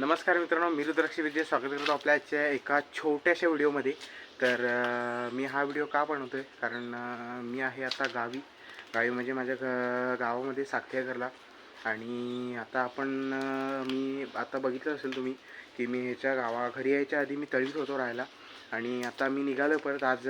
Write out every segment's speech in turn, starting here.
नमस्कार मित्रांनो मी रुद्राक्ष विजय स्वागत करतो आपल्या आजच्या एका छोट्याशा व्हिडिओमध्ये. तर मी हा व्हिडिओ का बनवतो आहे कारण मी आहे आता गावी. गावी म्हणजे माझ्या ग गावामध्ये साखरे घरला. आणि आता आपण मी आता बघितलं असेल तुम्ही की मी ह्याच्या गावा घरी यायच्या आधी मी तळीत होतो राहायला. आणि आता मी निघालो परत आज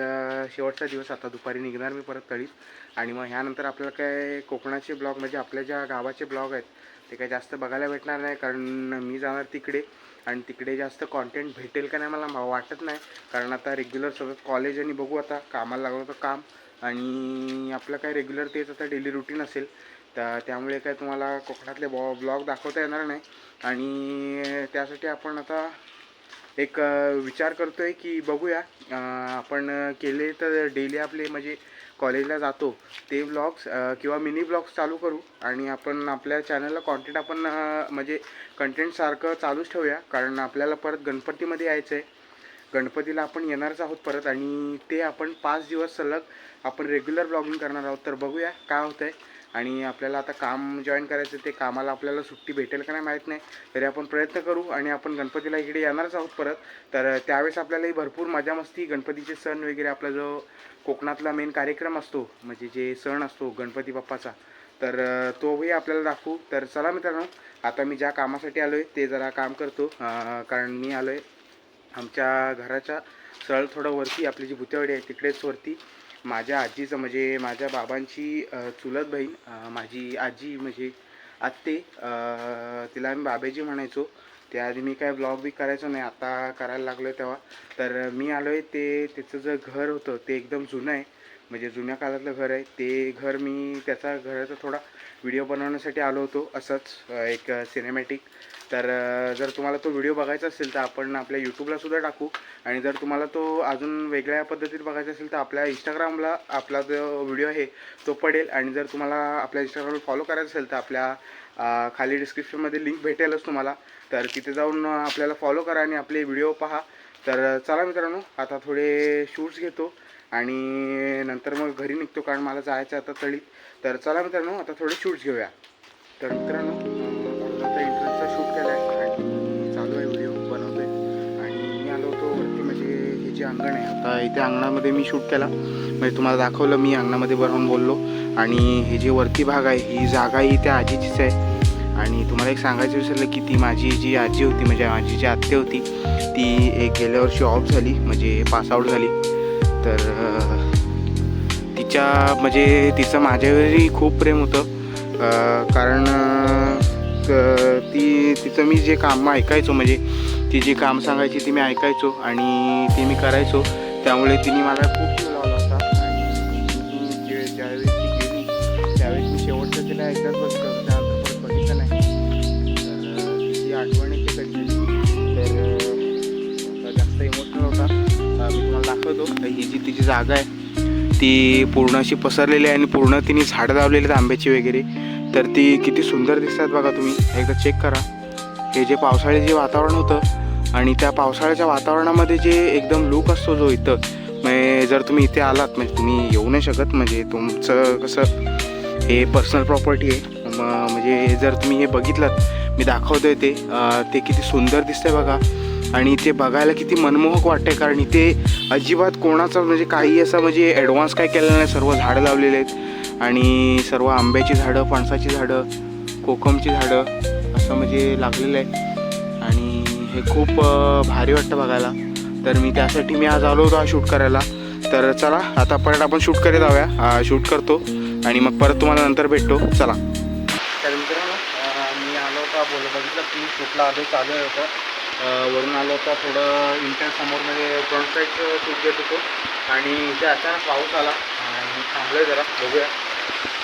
शेवटचा दिवस आता दुपारी निघणार मी परत तळीत. आणि मग ह्यानंतर आपल्याला काय कोकणाचे ब्लॉग म्हणजे आपल्या ज्या गावाचे ब्लॉग आहेत ते काही जास्त बघायला भेटणार नाही कारण मी जाणार तिकडे आणि तिकडे जास्त कॉन्टेंट भेटेल का नाही मला मा- वाटत नाही. कारण आता रेग्युलर सगळं कॉलेज आणि बघू आता कामाला लागलो तर काम आणि आपलं काय रेग्युलर तेच आता डेली रुटीन असेल. तर त्यामुळे काय तुम्हाला कोकणातले बॉ ब्लॉग दाखवता येणार नाही. आणि त्यासाठी आपण आता एक विचार करतो आहे की बघूया आपण केले तर डेली आपले म्हणजे कॉलेजला जातो ते ब्लॉग्स किंवा मिनी ब्लॉग्स चालू करू. आणि आपण आपल्या चॅनलला कॉन्टेंट आपण म्हणजे कंटेंटसारखं चालूच ठेवूया. कारण आपल्याला परत गणपतीमध्ये यायचं आहे गणपतीला आपण येणारच आहोत परत. आणि ते आपण पाच दिवस सलग आपण रेग्युलर ब्लॉगिंग करणार आहोत. तर बघूया काय होतं आहे आणि आपल्याला आता काम जॉईन करायचं ते कामाला आपल्याला सुट्टी भेटेल का नाही माहीत नाही. तरी आपण प्रयत्न करू आणि आपण गणपतीला इकडे येणारच आहोत परत. तर त्यावेळेस आपल्यालाही भरपूर मजा मस्ती गणपतीचे सण वगैरे आपला जो कोकणातला मेन कार्यक्रम असतो म्हणजे जे सण असतो गणपती बाप्पाचा तर तोही आपल्याला दाखवू. तर चला मित्रांनो आता मी ज्या कामासाठी आलो आहे ते जरा काम करतो. कारण मी आलो आहे आमच्या घराच्या सरळ थोडं वरती आपली जी भुतेवाडी आहे तिकडेच वरती. माझ्या आजीचं म्हणजे माझ्या बाबांची चुलत बहीण माझी आजी म्हणजे आत्ते तिला आम्ही बाबेजी म्हणायचो. त्याआधी मी काय ब्लॉग बी करायचो नाही आता करायला लागलो आहे तेव्हा. तर मी आलो आहे ते त्याचं जे घर होतं ते एकदम जुनं आहे. म्हणजे जुन्या काळातलं घर आहे. ते घर मी त्याचा घराचा थोडा व्हिडिओ बनवण्यासाठी आलो होतो. असंच एक सिनेमॅटिक तर जर तुम्हाला तो व्हिडिओ बघायचा असेल तर आपण आपल्या यूट्यूबला सुद्धा टाकू. आणि जर तुम्हाला तो अजून वेगळ्या पद्धतीत बघायचा असेल तर आपल्या इंस्टाग्रामला आपला जो व्हिडिओ आहे तो पडेल. आणि जर तुम्हाला आपल्या इंस्टाग्रामला फॉलो करायचं असेल तर आपल्या खाली डिस्क्रिप्शनमध्ये लिंक भेटेलच तुम्हाला. तर तिथे जाऊन आपल्याला फॉलो करा आणि आपले व्हिडिओ पहा. तर चला मित्रांनो आता थोडे शूट्स घेतो. आणि नंतर मग घरी निघतो कारण मला जायचं आता तळीत तर चला मित्रांनो आता थोडे शूट्स घेऊया. तर मित्रांनो अंगण आहे. आता इथे अंगणामध्ये मी शूट केला. म्हणजे तुम्हाला दाखवलं मी अंगणामध्ये बनवून बोललो. आणि हे जे वरती भाग आहे ही जागा ही त्या आजीचीच आहे. आणि तुम्हाला एक सांगायचं विसरलं की ती माझी जी आजी होती म्हणजे माझी जी आत्ते होती ती एक गेल्या वर्षी ऑफ झाली म्हणजे पासआउट झाली. तर तिच्या म्हणजे तिचं माझ्यावरही खूप प्रेम होतं. कारण ती तिचं मी जे काम ऐकायचो म्हणजे ती जे काम सांगायची ती मी ऐकायचो आणि ते मी करायचो. त्यामुळे तिने मला खूप लावला होता आणि जे ज्यावेळेस ती गेली त्यावेळेस मी शेवटचं तिला एकदाच बघितलं त्यानंतर परत बघितलं नाही. तर तिची आठवण येते कधी तर जास्त इमोशनल होता. मी तुम्हाला दाखवतो. ही जी तिची जागा आहे ती पूर्ण अशी पसरलेली आहे आणि पूर्ण तिने झाडं लावलेली आहेत आंब्याची वगैरे. तर ती किती सुंदर दिसतात बघा तुम्ही. एकदा चेक करा. हे जे पावसाळे जे वातावरण होतं आणि त्या पावसाळ्याच्या वातावरणामध्ये जे एकदम लूक असतो जो इथं म्हणजे जर तुम्ही इथे आलात म्हणजे तुम्ही येऊ नाही शकत म्हणजे तुमचं कसं हे पर्सनल प्रॉपर्टी आहे. मग म्हणजे जर तुम्ही हे बघितलं मी दाखवतोय ते ते किती सुंदर दिसतंय बघा. आणि ते बघायला किती मनमोहक वाटते कारण इथे अजिबात कोणाचं म्हणजे काही असं म्हणजे ॲडव्हान्स काय केलेलं नाही सर्व झाडं लावलेले आहेत. आणि सर्व आंब्याची झाडं फणसाची झाडं कोकमची झाडं असं म्हणजे लागलेलं आहे. आणि हे खूप भारी वाटतं बघायला. तर मी त्यासाठी मी आज आलो होतो हा शूट करायला. तर चला आता परत आपण शूट करत जाऊया. शूट करतो. आणि मग परत तुम्हाला नंतर भेटतो. चला. तर मित्रांनो मी आलो होता बोल बघितलं की शूटला आधी चालू आहे होतं. वरून आलो होता थोडं इंटर समोरमध्ये फ्रंट साईड शूट घेत होतो. आणि इथे अचानक पाऊस आला. आणि थांबलो जरा बघूया.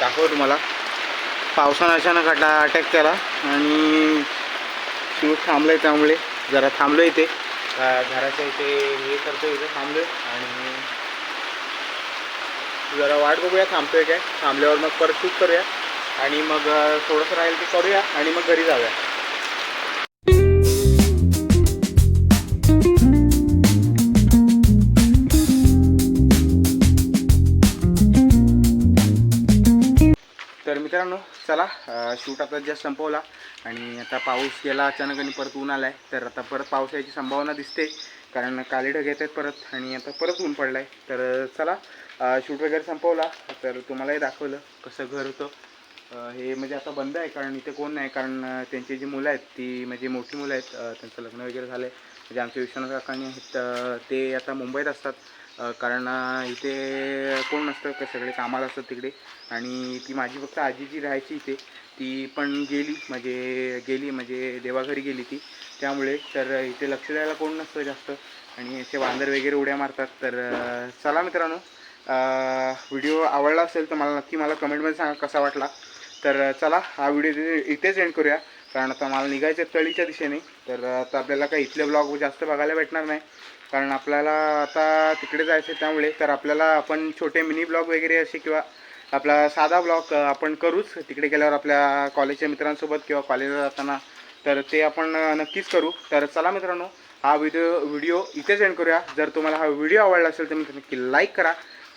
दाखव तुम्हाला. पावसानं अचानक अटा अटॅक केला आणि शिव थांबलं आहे त्यामुळे. जरा थांबलो इथे. घराच्या इथे हे करतो इथे थांबलो आणि जरा वाट बघूया थांबतोय काय? थांबल्यावर मग परत शूट करूया. आणि मग थोडंसं राहील ते करूया आणि मग घरी जाऊया. मित्रांनो चला शूट आता जस्ट संपवला. आणि आता पाऊस गेला अचानक आणि परत ऊन आला आहे तर आता परत पाऊस यायची संभावना दिसते. कारण काले ढग येत आहेत परत आणि आता परत ऊन पडलं आहे तर चला शूट वगैरे संपवला. तर तुम्हालाही दाखवलं कसं घर होतं. हे म्हणजे आता बंद आहे कारण इथे कोण नाही. कारण त्यांची जी मुलं आहेत ती म्हणजे मोठी मुलं आहेत. त्यांचं लग्न वगैरे झालं आहे म्हणजे आमच्या विश्वनाथ काकांनी आहेत ते आता मुंबईत असतात. कारण इथे कोण नसतं का सगळे कामाला असतात तिकडे. आणि ती माझी फक्त आजी जी राहायची इथे ती पण गेली म्हणजे गेली म्हणजे देवाघरी गेली ती. त्यामुळे तर इथे लक्ष द्यायला कोण नसतं जास्त. आणि असे वांदर वगैरे उड्या मारतात. तर चला मित्रांनो व्हिडिओ आवडला असेल तर मला नक्की मला कमेंटमध्ये सांगा कसा वाटला. तर चला हा व्हिडिओ इथेच एंड करूया. कारण आता मला निघायचं तळीच्या दिशेने. तर आता आपल्याला काही इथले ब्लॉग जास्त बघायला भेटणार नाही. कारण आपल्याला आता तिकडे जायचं आहे त्यामुळे तर आपल्याला आपण छोटे मिनी ब्लॉग वगैरे असे किंवा आपला साधा ब्लॉग आपण करूच तिकडे गेल्यावर आपल्या कॉलेजच्या मित्रांसोबत किंवा कॉलेजला जाताना. तर ते आपण नक्कीच करू. तर चला मित्रांनो हा व्हिडिओ व्हिडिओ इथेच एंड करूया. जर तुम्हाला हा व्हिडिओ आवडला असेल तर नक्की लाईक करा.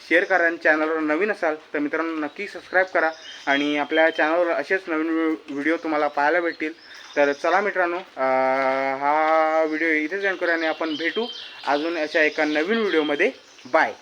शेअर करा आणि चॅनलवर नवीन असाल तर मित्रांनो नक्की सबस्क्राईब करा. आणि आपल्या चॅनलवर असेच नवीन व्हिडिओ तुम्हाला पाहायला भेटतील. तर चला मित्रांनो हा व्हिडिओ इथेच एंड करू आणि आपण भेटू अजून अशा एका नवीन व्हिडिओमध्ये बाय